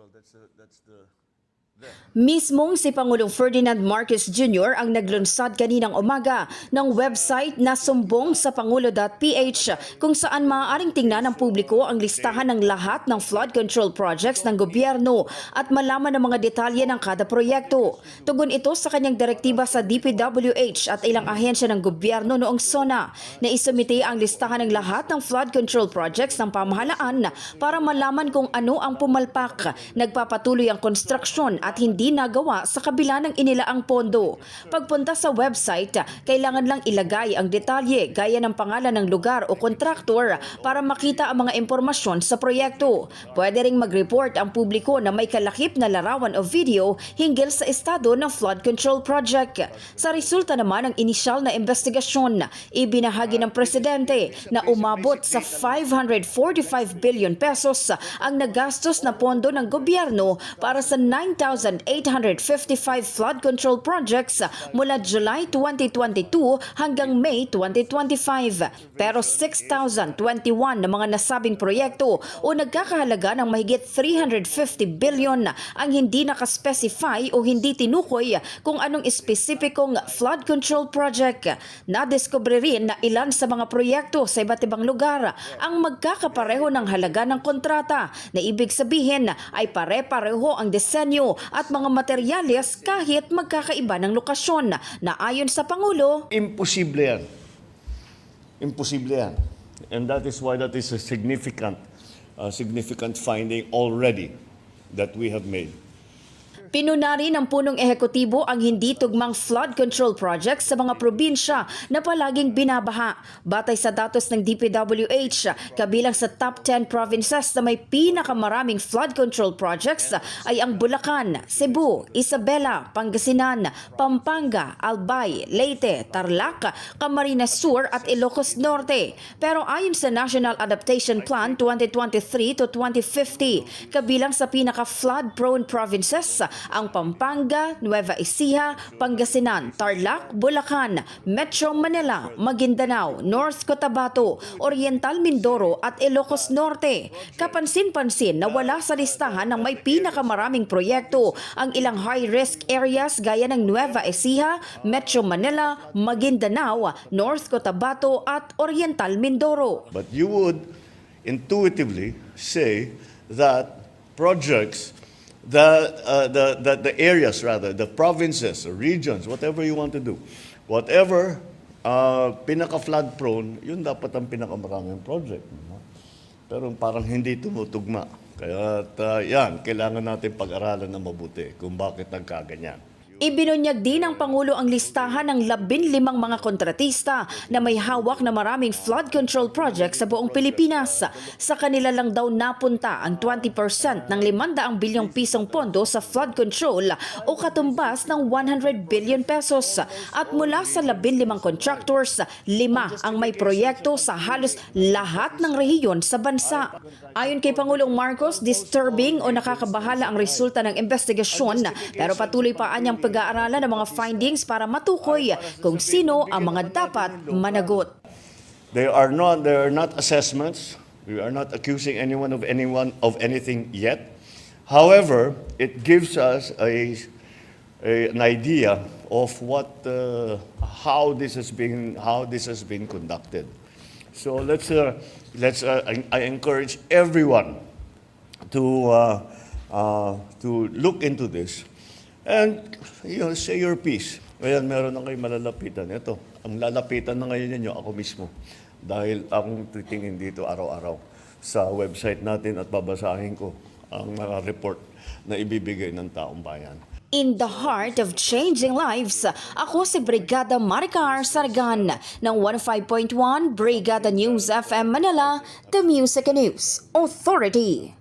Well, that's the, that's the, Mismong si Pangulong Ferdinand Marcos Jr. ang naglunsad kaninang umaga ng website na sumbong sa pangulo.ph kung saan maaaring tingnan ng publiko ang listahan ng lahat ng flood control projects ng gobyerno at malaman ang mga detalye ng kada proyekto. Tugon ito sa kanyang direktiba sa DPWH at ilang ahensya ng gobyerno noong SONA na isumite ang listahan ng lahat ng flood control projects ng pamahalaan para malaman kung ano ang pumalpak. Nagpapatuloy ang konstruksyon at hindi nagawa sa kabila ng inilaang pondo. Pagpunta sa website, kailangan lang ilagay ang detalye gaya ng pangalan ng lugar o kontraktor para makita ang mga impormasyon sa proyekto. Pwede ring mag-report ang publiko na may kalakip na larawan o video hinggil sa estado ng flood control project. Sa resulta naman ng inisyal na investigasyon, ibinahagi ng presidente na umabot sa 545 billion pesos ang nagastos na pondo ng gobyerno para sa 9,855 flood control projects mula July 2022 hanggang May 2025. Pero 6,021 na mga nasabing proyekto o nagkakahalaga ng mahigit 350 billion ang hindi nakaspecify o hindi tinukoy kung anong espesipikong flood control project. Nadiskubre rin na ilan sa mga proyekto sa iba't ibang lugar ang magkakapareho ng halaga ng kontrata na ibig sabihin ay pare-pareho ang disenyo at mga materyales kahit magkakaiba ng lokasyon na ayon sa Pangulo, imposible yan. Imposible yan. And that is why that is a significant, uh, significant finding already that we have made. Pinunari ng punong ehekutibo ang hindi tugmang flood control projects sa mga probinsya na palaging binabaha. Batay sa datos ng DPWH, kabilang sa top 10 provinces na may pinakamaraming flood control projects ay ang Bulacan, Cebu, Isabela, Pangasinan, Pampanga, Albay, Leyte, Tarlac, Camarines Sur at Ilocos Norte. Pero ayon sa National Adaptation Plan 2023 to 2050, kabilang sa pinaka-flood-prone provinces ang Pampanga, Nueva Ecija, Pangasinan, Tarlac, Bulacan, Metro Manila, Maguindanao, North Cotabato, Oriental Mindoro at Ilocos Norte. Kapansin-pansin na wala sa listahan ng may pinakamaraming proyekto ang ilang high-risk areas gaya ng Nueva Ecija, Metro Manila, Maguindanao, North Cotabato at Oriental Mindoro. But you would intuitively say that projects, the, uh, the, the, the areas rather, the provinces, regions, whatever you want to do, whatever uh, pinaka-flood prone, yun dapat ang pinakamaraming project. no? Pero parang hindi tumutugma. Kaya uh, yan, kailangan natin pag-aralan na mabuti kung bakit nagkaganyan. Ibinunyag din ng Pangulo ang listahan ng 15 mga kontratista na may hawak na maraming flood control projects sa buong Pilipinas. Sa kanila lang daw napunta ang 20% ng 500 bilyong pisong pondo sa flood control o katumbas ng 100 billion pesos. At mula sa 15 contractors, lima ang may proyekto sa halos lahat ng rehiyon sa bansa. Ayon kay Pangulong Marcos, disturbing o nakakabahala ang resulta ng investigasyon pero patuloy pa anyang pag-aaralan ng mga findings para matukoy kung sino ang mga dapat managot. They are not they are not assessments. We are not accusing anyone of anyone of anything yet. However, it gives us a, a- an idea of what uh, how this has been how this has been conducted. So let's uh, let's uh, I, I encourage everyone to uh, uh, to look into this and you know, say your piece. Ngayon, meron na kayo malalapitan. Ito, ang lalapitan na ngayon ninyo, ako mismo. Dahil akong titingin dito araw-araw sa website natin at babasahin ko ang mga report na ibibigay ng taong bayan. In the heart of changing lives, ako si Brigada Maricar Sargan ng 15.1 Brigada News FM Manila, The Music News Authority.